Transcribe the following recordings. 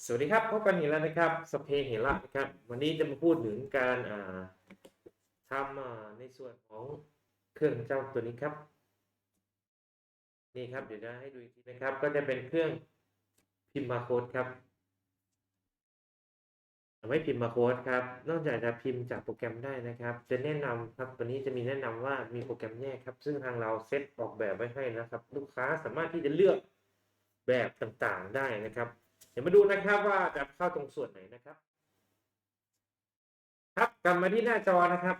สวัสดีครับพบกันอีกแล้วนะครับสเพเหระนะครับ วันนี้จะมาพูดถึงการอ่าทำในส่วนของเครื่องเจ้าตัวนี้ครับ นี่ครับเดี๋ยวจะให้ดูอีกทีนะครับ ก็จะเป็นเครื่องพิมพ์บาโค้ดครับไม่พิมพ์บาโค้ดครับ นอกจากจะพิมพ์จากโปรแกรมได้นะครับ จะแนะนำครับตัวนี้จะมีแนะนำว่ามีโปรแกรมแยกครับ ซึ่งทางเราเซตออกแบบไว้ให้นะครับ ลูกค้าสามารถที่จะเลือกแบบต่างๆได้นะครับ เดี๋ยวมาดูนะครับว่าจะเข้าตรงส่วนไหนนะครับ ครับกลับมาที่หน้าจอนะครับ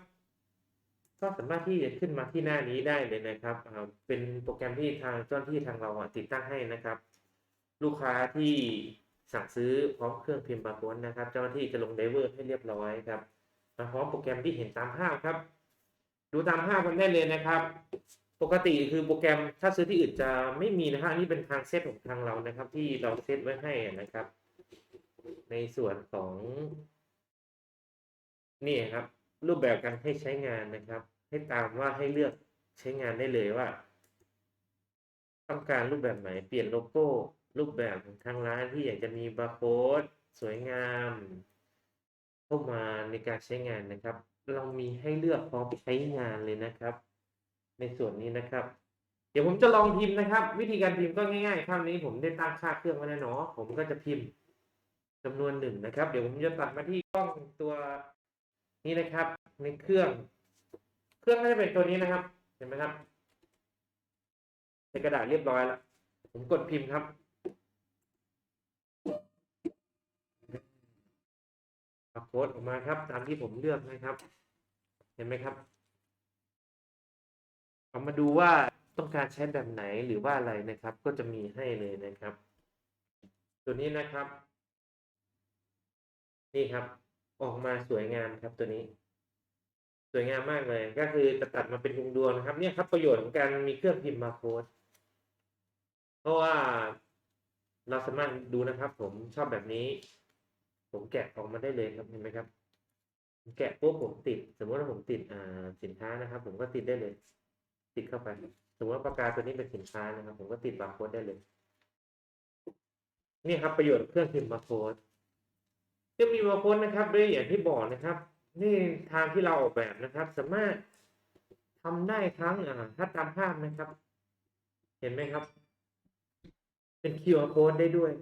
ก็สามารถที่จะขึ้นมาที่หน้านี้ได้เลยนะครับอ่าเป็นโปรแกรมที่ทางเจ้าหน้าที่ทางเราติดตั้งให้นะครับ ลูกค้าที่สั่งซื้อพร้อมเครื่องพิมพ์บาร์โค้ดนะครับ เจ้าหน้าที่จะลงไดเวอร์ให้เรียบร้อยครับมาพร้อมโปรแกรมที่เห็นตามภาพครับ ดูตามภาพกันได้เลยนะครับ ปกติคือโปรแกรมถ้าซื้อที่อื่นจะไม่มีนะฮะอันนี่เป็นทางเซตของทางเรานะครับ ที่เราเซตไว้ให้นะครับ ในส่วนของ นี่ครับ รูปแบบการให้ใช้งานนะครับ ให้ตามว่าให้เลือกใช้งานได้เลยว่า ต้องการรูปแบบไหนเปลี่ยนโลโก้ รูปแบบของทางร้านที่อยากจะมีบาร์โค้ดสวยงามเข้ามาในการใช้งานนะครับ เรามีให้เลือกพร้อมใช้งานเลยนะครับ ในส่วนนี้นะครับ เดี๋ยวผมจะลองพิมพ์นะครับ วิธีการพิมพ์ก็ง่ายๆคราวนี้ผมได้ตั้งค่าเครื่องไว้แล้วเนาะผมก็จะพิมพ์จำนวนหนึ่งนะครับ เดี๋ยวผมจะตัดมาที่กล้องตัวนี้นะครับ ในเครื่อง เครื่องก็จะเป็นตัวนี้นะครับ เห็นไหมครับในกระดาษเรียบร้อยแล้วผมกดพิมพ์ครับปรับโค้ดออกมาครับ ตามที่ผมเลือกนะครับ เห็นไหมครับ มาดูว่าต้องการใช้แบบไหนหรือว่าอะไรนะครับ ก็จะมีให้เลยนะครับ ตัวนี้นะครับ นี่ครับ ออกมาสวยงามครับตัวนี้ สวยงามมากเลย ก็คือจะตัดมาเป็นดวงดวงนะครับ เนี่ยครับ ประโยชน์ของการมีเครื่องพิมพ์มาโค้ดเพราะว่าเราสามารถดูนะครับ ผมชอบแบบนี้ ผมแกะออกมาได้เลยครับเห็นไหมครับแกะปุ๊บผมติด สมมติว่าผมติดสินค้านะครับ ผมก็ติดได้เลย ติดเข้าไปสมมติว่าปากกาตัวนี้เป็นสินค้านะครับ ผมก็ติดบาร์โค้ดได้เลย นี่ครับประโยชน์เครื่องพิมพ์บาร์โค้ดจะมีบาร์โค้ดนะครับ ด้วยอย่างที่บอกนะครับ นี่ทางที่เราออกแบบนะครับ สามารถทำได้ทั้งอ่าถ้าตามภาพนะครับ เห็นไหมครับ เป็น QR code ได้ด้วย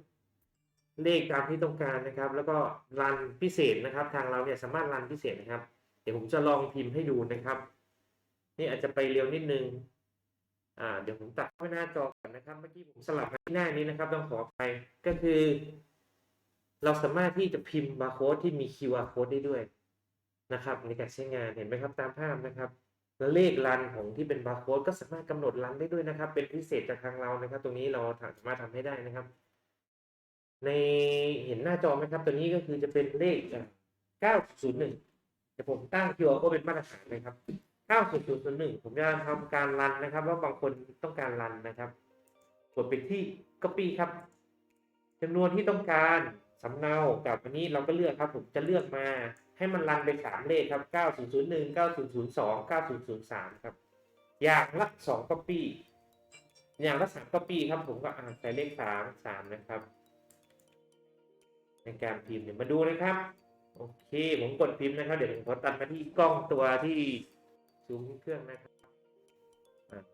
เลขตามที่ต้องการนะครับ แล้วก็รันพิเศษนะครับ ทางเราเนี่ยสามารถรันพิเศษนะครับ เดี๋ยวผมจะลองพิมพ์ให้ดูนะครับ นี่อาจจะไปเร็วนิดนึง อ่า เดี๋ยวผมตัดเข้าหน้าจอก่อนนะครับ เมื่อกี้ผมสลับมาที่หน้านี้นะครับ ต้องขอไปก็คือ เราสามารถที่จะพิมพ์บาร์โค้ดที่มี QR code ได้ด้วยนะครับ ในการใช้งานเห็นไหมครับตามภาพนะครับแล้วเลขรันของที่เป็นบาร์โค้ดก็สามารถกำหนดรันได้ด้วยนะครับ เป็นพิเศษจากทางเรานะครับ ตรงนี้เราสามารถทำให้ได้นะครับ ในเห็นหน้าจอไหมครับ ตัวนี้ก็คือจะเป็นเลข 901เดี๋ยวผมตั้ง QR code เป็นมาตรฐานนะครับ 90.01 ผมจะทำการรันนะครับ ว่าบางคนต้องการรันนะครับ กดไปที่ copy ครับจำนวนที่ต้องการสำเนากับอันนี้เราก็เลือกครับ ผมจะเลือกมาให้มันรันไปสามเลขครับ 9001 9002 9003 ครับ อย่างละ2 copy อย่างละ3 copy ครับ ผมก็อ่านใส่เลข 3 3 นะครับ ในการพิมพ์เดี๋ยวมาดูนะครับ โอเค ผมกดพิมพ์นะครับ เดี๋ยวผมขอตัดมาที่กล้องตัวที่ ซูมที่เครื่องนะครับ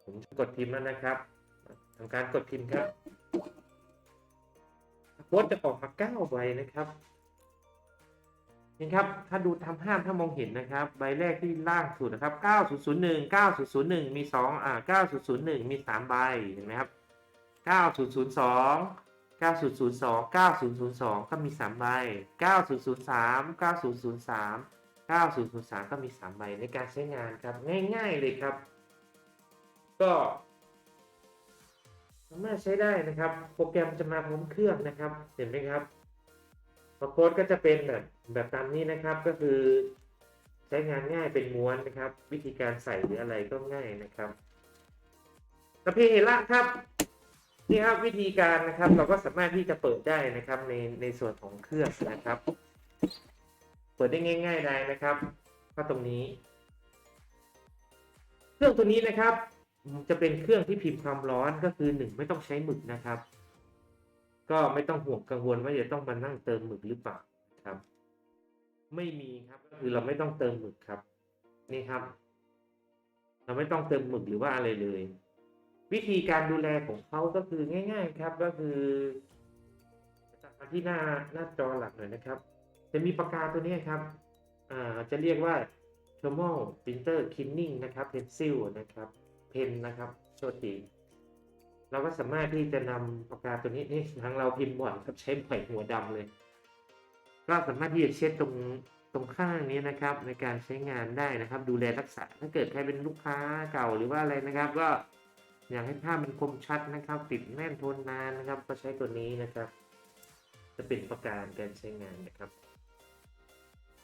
ผมจะกดพิมพ์แล้วนะครับทำการกดพิมพ์ครับโค้ดจะออกมาเก้าใบนะครับนี่ครับ ถ้าดูทำภาพถ้ามองเห็นนะครับ ใบแรกที่ล่างสุดนะครับ 9001 9001 มี 2 อ่า 9001 มี 3 ใบ เห็นไหมครับ 9002 9002 9002 ก็มี 3 ใบ 9003 9003 9003 ก็มี 3 ใบในการใช้งานครับ ง่าย ๆ เลยครับ ก็สามารถใช้ได้นะครับ โปรแกรมจะมาพร้อมเครื่องนะครับ เห็นไหมครับโค้ดก็จะเป็นแบบแบบตามนี้นะครับก็คือ ใช้งานง่ายเป็นม้วนนะครับ วิธีการใส่หรืออะไรก็ง่ายนะครับสเพเฮระครับนี่ครับวิธีการนะครับ เราก็สามารถที่จะเปิดได้นะครับในในส่วนของเครื่องนะครับ เปิดได้ง่ายๆได้นะครับก็ตรงนี้ เครื่องตัวนี้นะครับ จะเป็นเครื่องที่พิมพ์ความร้อนก็คือหนึ่งไม่ต้องใช้หมึกนะครับ ก็ไม่ต้องห่วงกังวลว่าจะต้องมานั่งเติมหมึกหรือเปล่าครับ ไม่มีครับก็คือเราไม่ต้องเติมหมึกครับ นี่ครับ เราไม่ต้องเติมหมึกหรือว่าอะไรเลย วิธีการดูแลของเขาก็คือง่าย ๆ ครับก็คือตัดมาที่หน้าหน้าจอหลักหน่อยนะครับ จะมีปากกาตัวนี้ครับจะเรียกว่า thermal printer cleaning นะครับ pencil นะครับเพนนะครับโทษทีเราก็สามารถที่จะนำปากกาตัวนี้นี่ทางเราพิมพ์บ่อยครับใช้บ่อยหัวดำเลย ก็สามารถที่จะเช็ดตรงตรงข้างนี้นะครับ ในการใช้งานได้นะครับ ดูแลรักษาถ้าเกิดใครเป็นลูกค้าเก่าหรือว่าอะไรนะครับ ก็อยากให้ภาพมันคมชัดนะครับ ติดแน่นทนนานนะครับ ก็ใช้ตัวนี้นะครับ จะเป็นประการการใช้งานนะครับ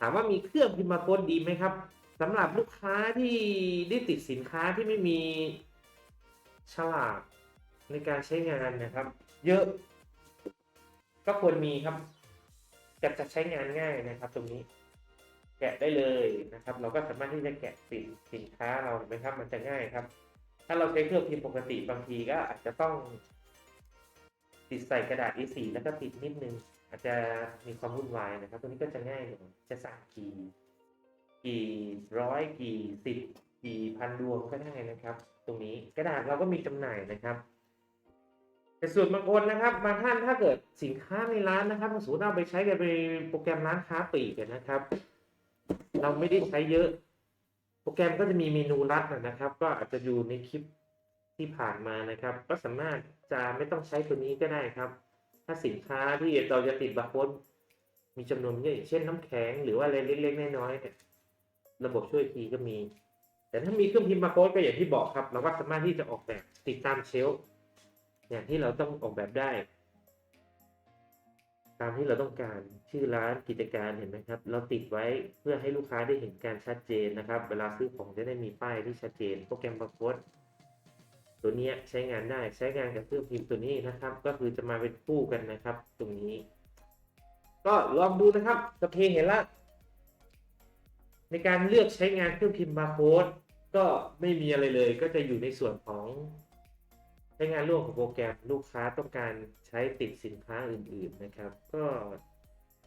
ถามว่ามีเครื่องพิมพ์บาร์โค้ดดีไหมครับสำหรับลูกค้าที่ได้ติดสินค้าที่ไม่มีฉลากในการใช้งานนะครับ เยอะ ก็ควรมีครับจะจะใช้งานง่ายนะครับ ตรงนี้ แกะได้เลยนะครับ เราก็สามารถที่จะแกะสินสินค้าเราเห็นไหมครับ มันจะง่ายครับ ถ้าเราใช้เครื่องพิมพ์ปกติบางทีก็อาจจะต้อง ติดใส่กระดาษ A4 แล้วก็ติดนิดนึง อาจจะมีความวุ่นวายนะครับ ตัวนี้ก็จะง่ายหน่อยจะสั่งกี่กี่ร้อยกี่สิบกี่พันดวงก็ได้นะครับ ตรงนี้กระดาษเราก็มีจำหน่ายนะครับแต่ส่วนบางคนนะครับบางท่านถ้าเกิดสินค้าในร้านนะครับสมมติเราไปใช้กันในโปรแกรมร้านค้าปลีกนะครับ เราไม่ได้ใช้เยอะ โปรแกรมก็จะมีเมนูลัดนะครับ ก็อาจจะอยู่ในคลิปที่ผ่านมานะครับ ก็สามารถจะไม่ต้องใช้ตัวนี้ก็ได้ครับ ถ้าสินค้าที่เราจะติดบาร์โค้ดมีจำนวนเยอะอย่างเช่นน้ำแข็งหรือว่าอะไรเล็กๆน้อยๆเนี่ยระบบช่วยทีก็มี แต่ถ้ามีเครื่องพิมพ์บาร์โค้ดก็อย่างที่บอกครับ เราก็สามารถที่จะออกแบบติดตามเชล์อย่างที่เราต้องออกแบบได้ ตามที่เราต้องการชื่อร้านกิจการเห็นไหมครับ เราติดไว้เพื่อให้ลูกค้าได้เห็นการชัดเจนนะครับ เวลาซื้อของจะได้มีป้ายที่ชัดเจนโปรแกรมบาร์โค้ด ตัวนี้ใช้งานได้ใช้งานกับเครื่องพิมพ์ตัวนี้นะครับ ก็คือจะมาเป็นคู่กันนะครับ ตรงนี้ ก็ลองดูนะครับสเพเห็นละในการเลือกใช้งานเครื่องพิมพ์บาร์โค้ดก็ไม่มีอะไรเลย ก็จะอยู่ในส่วนของใช้งานร่วมของโปรแกรมลูกค้าต้องการใช้ติดสินค้าอื่น ๆนะครับ ก็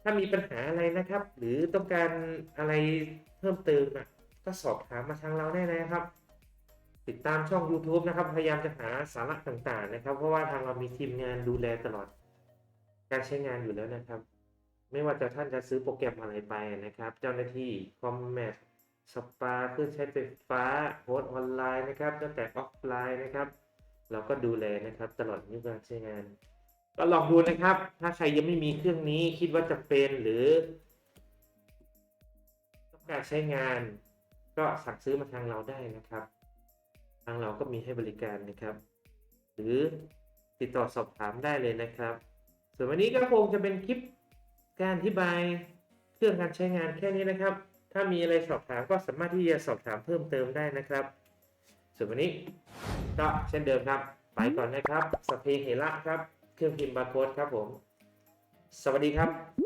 ถ้ามีปัญหาอะไรนะครับ หรือต้องการอะไรเพิ่มเติมก็สอบถามมาทางเราได้นะครับ ติดตามช่อง YouTube นะครับ พยายามจะหาสาระต่างๆ นะครับ เพราะว่าทางเรามีทีมงานดูแลตลอด การใช้งานอยู่แล้วนะครับ ไม่ว่าจะท่านจะซื้อโปรแกรมอะไรไปนะครับ เจ้าหน้าที่คอมแมทสปาเครื่องใช้ไฟฟ้าโฮสต์ออนไลน์นะครับตั้งแต่ออฟไลน์นะครับ เราก็ดูแลนะครับตลอดยุการใช้งาน ก็ลองดูนะครับ ถ้าใครยังไม่มีเครื่องนี้คิดว่าจะเป็นหรือต้องการใช้งาน ก็สั่งซื้อมาทางเราได้นะครับ ทางเราก็มีให้บริการนะครับ หรือติดต่อสอบถามได้เลยนะครับ ส่วนวันนี้ก็คงจะเป็นคลิปการอธิบายเครื่องการใช้งานแค่นี้นะครับ ถ้ามีอะไรสอบถามก็สามารถที่จะสอบถามเพิ่มเติมได้นะครับ ส่วนวันนี้ก็เช่นเดิมครับ ไปก่อนนะครับสพเพเฮระครับ เครื่องพิมพ์บาร์โค้ดครับผม สวัสดีครับ